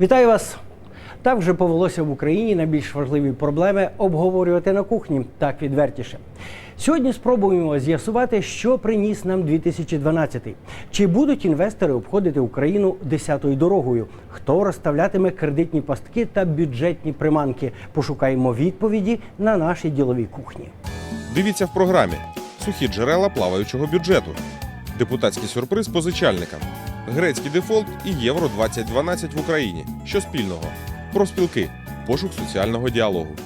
Вітаю вас! Так вже повелося в Україні найбільш важливі проблеми обговорювати на кухні, так відвертіше. Сьогодні спробуємо з'ясувати, що приніс нам 2012. Чи будуть інвестори обходити Україну десятою дорогою? Хто розставлятиме кредитні пастки та бюджетні приманки? Пошукаємо відповіді на нашій діловій кухні. Дивіться в програмі Сухі джерела плаваючого бюджету, депутатський сюрприз позичальникам, грецький дефолт і Євро 2012 в Україні. Що спільного? Про спілки, Пошук соціального діалогу.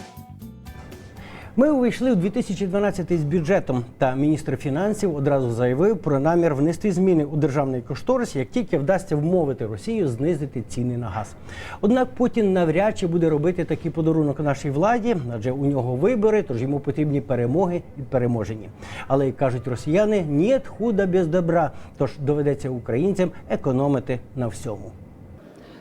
Ми увійшли у 2012 з бюджетом, та міністр фінансів одразу заявив про намір внести зміни у державний кошторис, як тільки вдасться вмовити Росію знизити ціни на газ. Однак Путін навряд чи буде робити такий подарунок нашій владі, адже у нього вибори, тож йому потрібні перемоги і переможені. Але як кажуть росіяни, ніт худа без добра, тож доведеться українцям економити на всьому.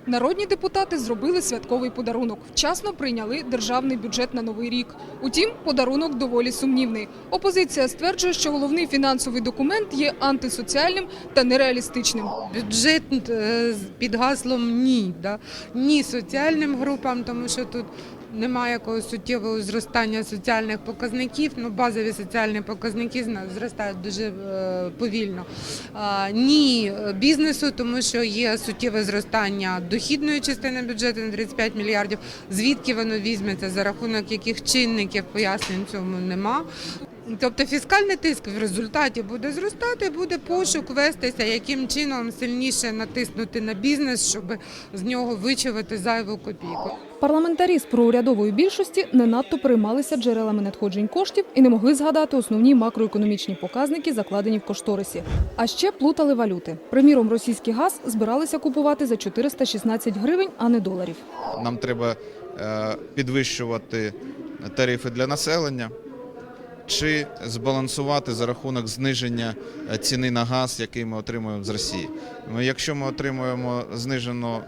Народні депутати зробили святковий подарунок. Вчасно прийняли державний бюджет на новий рік. Утім, подарунок доволі сумнівний. Опозиція стверджує, що головний фінансовий документ є антисоціальним та нереалістичним. бюджет е, під гаслом ні, да? ні соціальним групам, тому що тут немає якогось суттєвого зростання соціальних показників. Ну, базові соціальні показники зростають дуже е, повільно. Ні е, бізнесу, тому що є суттєве зростання дохідної частини бюджету на 35 мільярдів. Звідки воно візьметься, за рахунок яких чинників пояснень цьому нема. Тобто фіскальний тиск в результаті буде зростати, буде пошук вестися, яким чином сильніше натиснути на бізнес, щоб з нього вичавити зайву копійку. Парламентарі з проурядової більшості не надто переймалися джерелами надходжень коштів і не могли згадати основні макроекономічні показники, закладені в кошторисі. А ще плутали валюти. Приміром, російський газ збиралися купувати за 416 гривень, а не доларів. Нам треба е, підвищувати тарифи для населення чи збалансувати за рахунок зниження е, ціни на газ, який ми отримуємо з Росії. Ну, якщо ми отримуємо знижену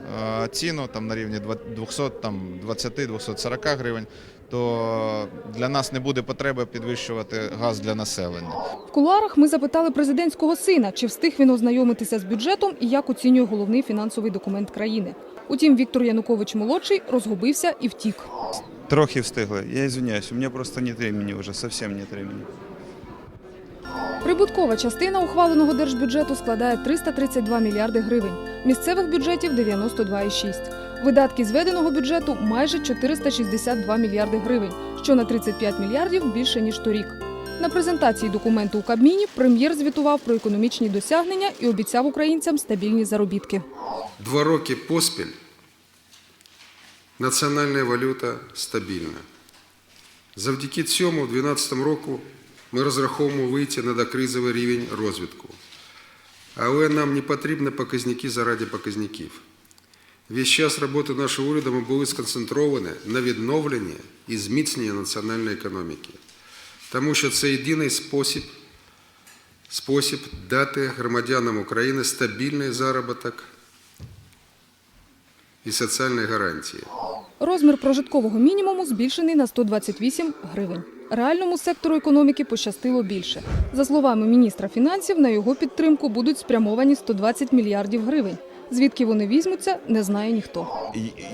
е, ціну там на рівні 200, там 20-240 гривень, то для нас не буде потреби підвищувати газ для населення. В кулуарах ми запитали президентського сина, чи встиг він ознайомитися з бюджетом і як оцінює головний фінансовий документ країни. Утім, Віктор Янукович молодший розгубився і втік. Трохи встигли. Я извиняюсь, у меня просто нет времени уже, совсем нет времени. Прибуткова частина ухваленого держбюджету складає 332 мільярди гривень, місцевих бюджетів 92,6. Видатки зведеного бюджету майже 462 мільярди гривень, що на 35 мільярдів більше ніж торік. На презентації документу у Кабміні прем'єр звітував про економічні досягнення і обіцяв українцям стабільні заробітки. Два роки поспіль національна валюта стабільна. Завдяки цьому в 2012 року ми розраховуємо вийти на докризовий рівень розвитку. Але нам не потрібні показники заради показників. Весь час роботи нашого уряду були сконцентровані на відновленні і зміцненні національної економіки. Тому що це єдиний спосіб, спосіб дати громадянам України стабільний заробіток і соціальні гарантії. Розмір прожиткового мінімуму збільшений на 128 гривень. Реальному сектору економіки пощастило більше. За словами міністра фінансів, на його підтримку будуть спрямовані 120 мільярдів гривень. Звідки вони візьмуться, не знає ніхто.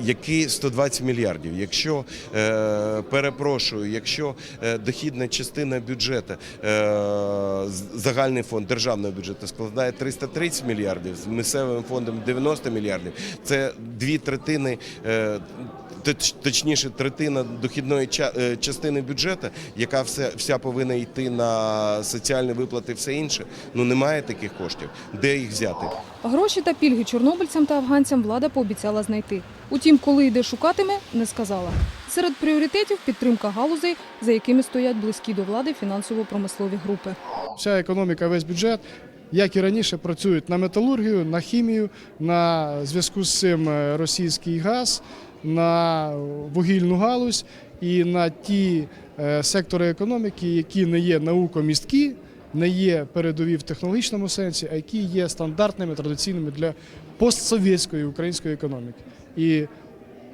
Які 120 мільярдів? Якщо е, перепрошую, якщо е, дохідна частина бюджету, е, загальний фонд державного бюджету складає 330 мільярдів, з місцевим фондом 90 мільярдів, це дві третини. Е, Точніше, третина дохідної е, частини бюджету, яка все, вся повинна йти на соціальні виплати, все інше. Ну немає таких коштів. Де їх взяти? Гроші та пільги чорнобильцям та афганцям влада пообіцяла знайти. Утім, коли йде шукатиме, не сказала. Серед пріоритетів підтримка галузей, за якими стоять близькі до влади фінансово-промислові групи. Вся економіка, весь бюджет, як і раніше, працюють на металургію, на хімію, на зв'язку з цим е, російський газ, на вугільну галузь і на ті е, сектори економіки, які не є наукомісткі, не є передові в технологічному сенсі, а які є стандартними традиційними для постсовєтської української економіки. І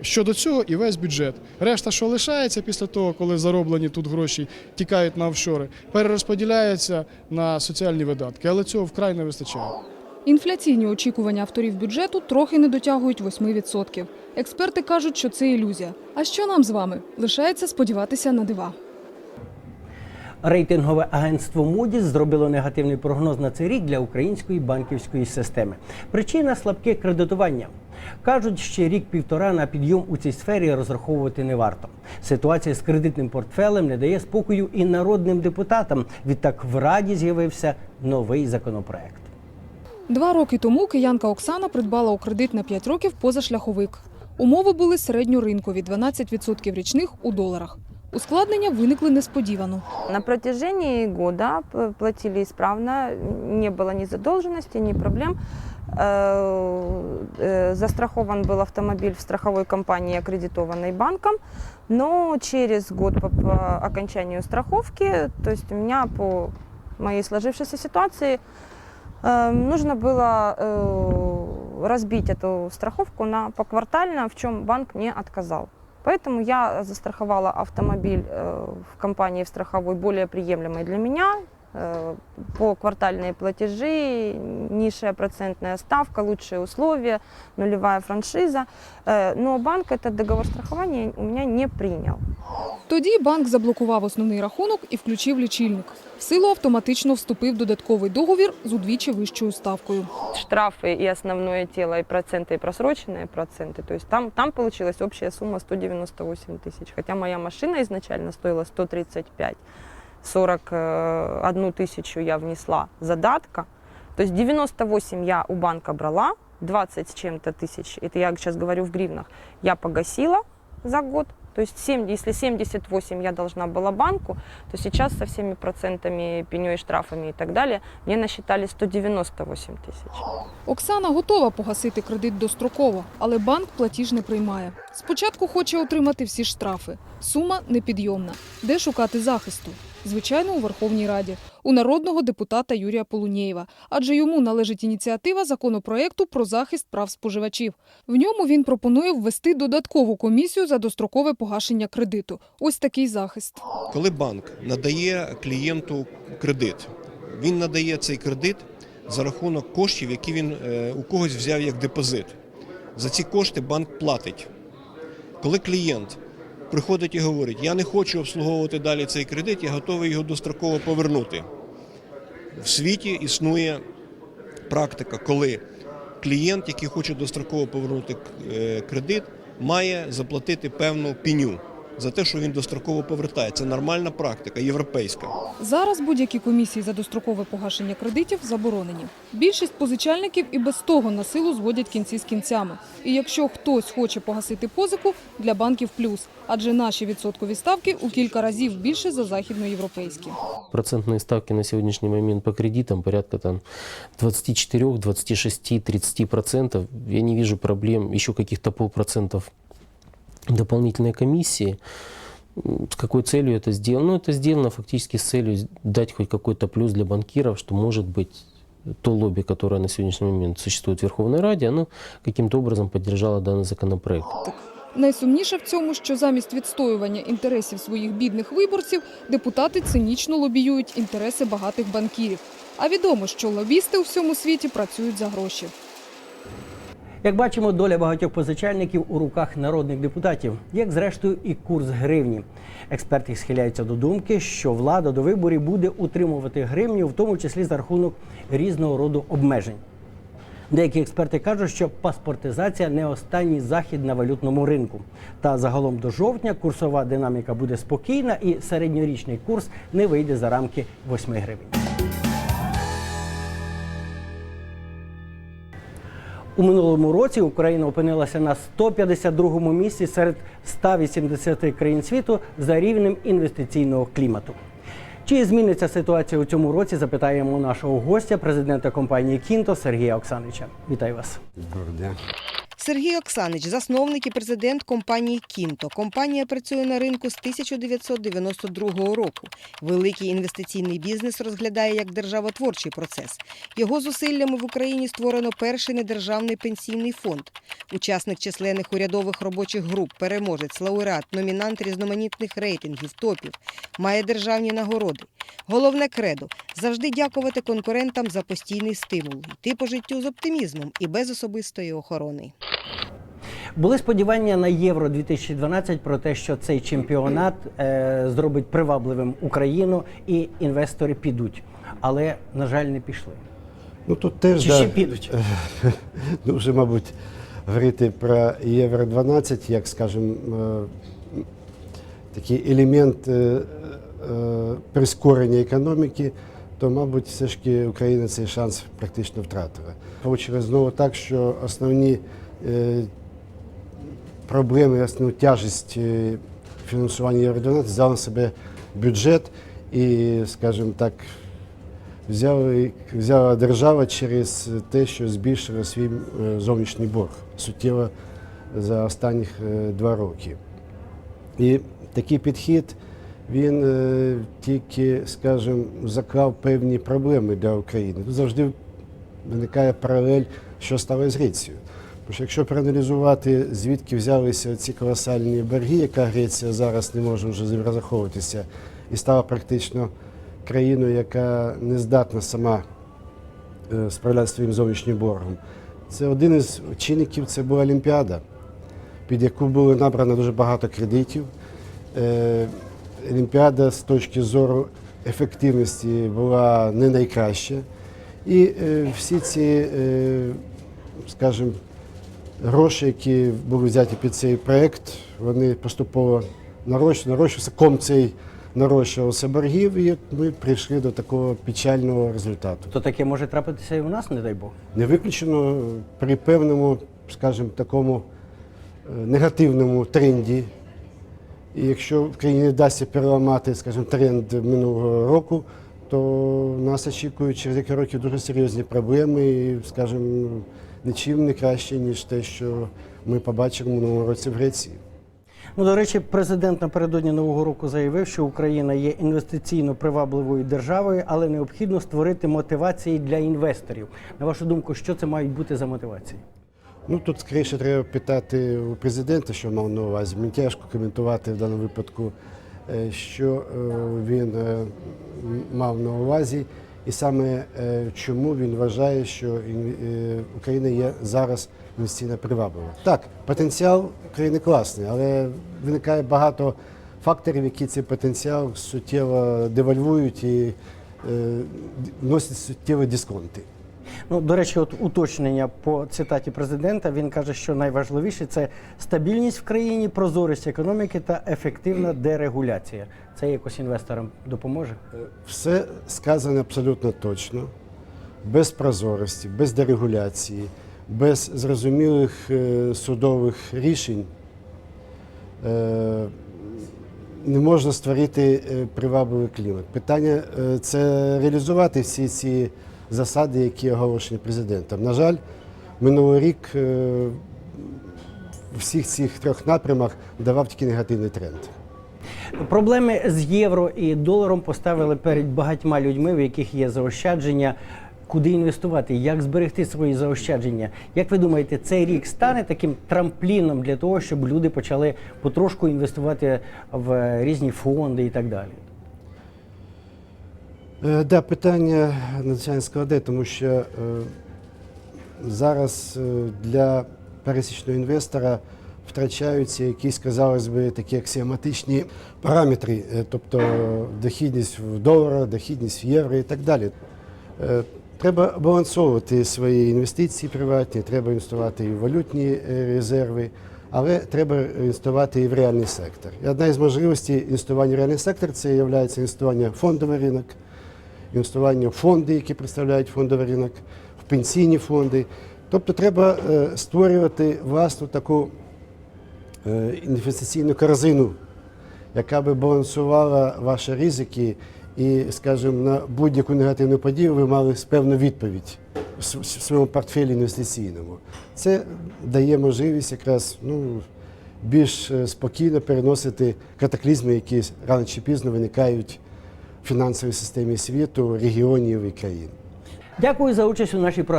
Щодо цього і весь бюджет. Решта, що лишається після того, коли зароблені тут гроші тікають на офшори, перерозподіляється на соціальні видатки, але цього вкрай не вистачає. Інфляційні очікування авторів бюджету трохи не дотягують 8%. Експерти кажуть, що це ілюзія. А що нам з вами? Лишається сподіватися на дива. Рейтингове агентство Moody's зробило негативний прогноз на цей рік для української банківської системи. Причина слабке кредитування. Кажуть, ще рік-півтора на підйом у цій сфері розраховувати не варто. Ситуація з кредитним портфелем не дає спокою і народним депутатам. Відтак в Раді з'явився новий законопроект. Два роки тому киянка Оксана придбала у кредит на 5 років позашляховик. Умови були середньоринкові – 12% річних у доларах. Ускладнення виникли несподівано. На протяжении года п- платили исправно, не было ни задолженности, ни проблем. Э, э, Застрахован был автомобиль в страховой компании, аккредитованной банком, но через год по, по окончанию страховки, то есть у меня по моей сложившейся ситуации э, нужно было э, разбить эту страховку на поквартально, в чем банк не отказал. Поэтому я застраховала автомобиль э, в компании в страховой более приемлемой для меня. э, По квартальные платежи, низшая процентная ставка, лучшие условия, нулевая франшиза. Э, Но банк этот договор страхования у меня не принял. Тоді банк заблокував основний рахунок і включив лічильник. В силу автоматично вступив додатковий договір з удвічі вищою ставкою. Штрафы и основное тело, и проценты, и просроченные проценты. То есть там, там получилась общая сумма 198 тысяч. Хотя моя машина изначально стоила 135. 41 тысячу я внесла задатка. То есть 98 я у банка брала, 20 с чем-то тысяч, это я сейчас говорю в гривнах, я погасила за год. То есть 7, если 78 я должна была банку, то сейчас со всеми процентами, пеней, штрафами и так далее мне насчитали 198 тысяч. Оксана готова погасити кредит достроково, але банк платіж не приймає. Спочатку хоче отримати всі штрафи. Сума непідйомна. Де шукати захисту? Звичайно, у Верховній Раді, у народного депутата Юрія Полунєєва, адже йому належить ініціатива законопроекту про захист прав споживачів. В ньому він пропонує ввести додаткову комісію за дострокове погашення кредиту. Ось такий захист. Коли банк надає клієнту кредит, він надає цей кредит за рахунок коштів, які він е, у когось взяв як депозит. За ці кошти банк платить. Коли клієнт приходить і говорить, я не хочу обслуговувати далі цей кредит, я готовий його достроково повернути. В світі існує практика, коли клієнт, який хоче достроково повернути е, кредит, має заплатити певну пеню за те, що він достроково повертає. Це нормальна практика, європейська. Зараз будь-які комісії за дострокове погашення кредитів заборонені. Більшість позичальників і без того на силу зводять кінці з кінцями. І якщо хтось хоче погасити позику, для банків плюс, адже наші відсоткові ставки у кілька разів більше за західноєвропейські. Процентные ставки на сегодняшний момент по кредитам порядка там 24, 26, 30 процентов. Я не вижу проблем еще каких-то полпроцентов дополнительной комиссии. М, С какой целью это сделано? Ну, это сделано фактически с целью дать хоть какой-то плюс для банкиров, что может быть то лобби, которое на сегодняшний момент существует в Верховной Раде, оно каким-то образом поддержало данный законопроект. Найсумніше в цьому, що замість відстоювання інтересів своїх бідних виборців депутати цинічно лобіюють інтереси багатих банкірів. А відомо, що лобісти у всьому світі працюють за гроші. Як бачимо, доля багатьох позичальників у руках народних депутатів, як зрештою і курс гривні. Експерти схиляються до думки, що влада до виборів буде утримувати гривню, в тому числі за рахунок різного роду обмежень. Деякі експерти кажуть, що паспортизація не останній захід на валютному ринку. Та загалом до жовтня курсова динаміка буде спокійна і середньорічний курс не вийде за рамки 8 гривень. У минулому році Україна опинилася на 152-му місці серед 180 країн світу за рівнем інвестиційного клімату. Чи зміниться ситуація у цьому році? Запитаємо нашого гостя, президента компанії Кінто Сергія Оксанича. Вітаю вас. Сергій Оксанич, засновник і президент компанії Кінто. Компанія працює на ринку з 1992 року. Великий інвестиційний бізнес розглядає як державотворчий процес. Його зусиллями в Україні створено перший недержавний пенсійний фонд. Учасник численних урядових робочих груп, переможець, лауреат, номінант різноманітних рейтингів, топів, має державні нагороди. Головне кредо завжди дякувати конкурентам за постійний стимул, йти по життю з оптимізмом і без особистої охорони. Були сподівання на Євро 2012 про те, що цей чемпіонат е, зробить привабливим Україну і інвестори підуть. Але, на жаль, не пішли. Ну тут теж Чи да, ще підуть? ну, вже, мабуть, говорити про Євро 12, як скажімо, е, такий елемент е, е, прискорення економіки, то, мабуть, все ж таки Україна цей шанс практично втратила. Вийшло знову так, що основні проблеми, основну тяжесть е, фінансування Євро 12 взяв на себе бюджет і, скажімо так, взяла, взяла держава через те, що збільшила свій е, зовнішній борг суттєво за останніх е, два роки. І такий підхід він е, тільки, скажімо, заклав певні проблеми для України. Завжди виникає паралель, що стало з Грецією. Тому якщо проаналізувати, звідки взялися ці колосальні борги, яка Греція зараз не може вже розраховуватися, і стала практично країною, яка не здатна сама е, справлятися своїм зовнішнім боргом. Це один із чинників це була Олімпіада, під яку було набрано дуже багато кредитів. Е, Олімпіада з точки зору ефективності була не найкраща. І е, всі ці, скажімо, гроші, які були взяті під цей проєкт, вони поступово нарощувалися, нарощувався, ком цей нарощувався боргів, і ми прийшли до такого печального результату. То таке може трапитися і у нас, не дай Бог. Не виключено при певному, скажімо, такому е, негативному тренді. І якщо в країні вдасться переламати, скажімо, тренд минулого року, то нас очікують через кілька років дуже серйозні проблеми, і, скажімо, нічим не краще, ніж те, що ми побачили в минулому році в Греції. Ну, до речі, президент напередодні нового року заявив, що Україна є інвестиційно привабливою державою, але необхідно створити мотивації для інвесторів. На вашу думку, що це мають бути за мотивації? Ну тут скоріше треба питати у президента, що мав на увазі. Мені тяжко коментувати в даному випадку, що е, він е, мав на увазі, і саме е, чому він вважає, що е, Україна є зараз інвестиційно приваблива. Так, потенціал України класний, але виникає багато факторів, які цей потенціал суттєво девальвують і е, вносять суттєві дисконти. Ну, до речі, от уточнення по цитаті президента. Він каже, що найважливіше це стабільність в країні, прозорість економіки та ефективна дерегуляція. Це якось інвесторам допоможе. Все сказано абсолютно точно, без прозорості, без дерегуляції, без зрозумілих е, судових рішень. Е, не можна створити е, привабливий клімат. Питання е, це реалізувати всі ці засади, які оголошені президентом. На жаль, минулий рік е, в всіх цих трьох напрямах давав тільки негативний тренд. Проблеми з євро і доларом поставили перед багатьма людьми, в яких є заощадження. Куди інвестувати, як зберегти свої заощадження? Як ви думаєте, цей рік стане таким трампліном для того, щоб люди почали потрошку інвестувати в різні фонди і так далі? Е, Да, питання надзвичайно складне, тому що е, зараз е, для пересічного інвестора втрачаються якісь, казалось би, такі аксіоматичні параметри, е, тобто дохідність в долара, дохідність в євро і так далі. Е, Треба балансовувати свої інвестиції приватні, треба інвестувати і в валютні е, резерви, але треба інвестувати і в реальний сектор. І одна із можливостей інвестування в реальний сектор це є інвестування в фондовий ринок, інвестування в фонди, які представляють фондовий ринок, в пенсійні фонди. Тобто треба е, створювати власну таку е, інвестиційну корзину, яка би балансувала ваші ризики і, скажімо, на будь-яку негативну подію ви мали певну відповідь. в своєму портфелі інвестиційному. Це дає можливість якраз ну, більш е, спокійно переносити катаклізми, які рано чи пізно виникають фінансовій системі світу, регіонів і країн. Дякую за участь у нашій програмі.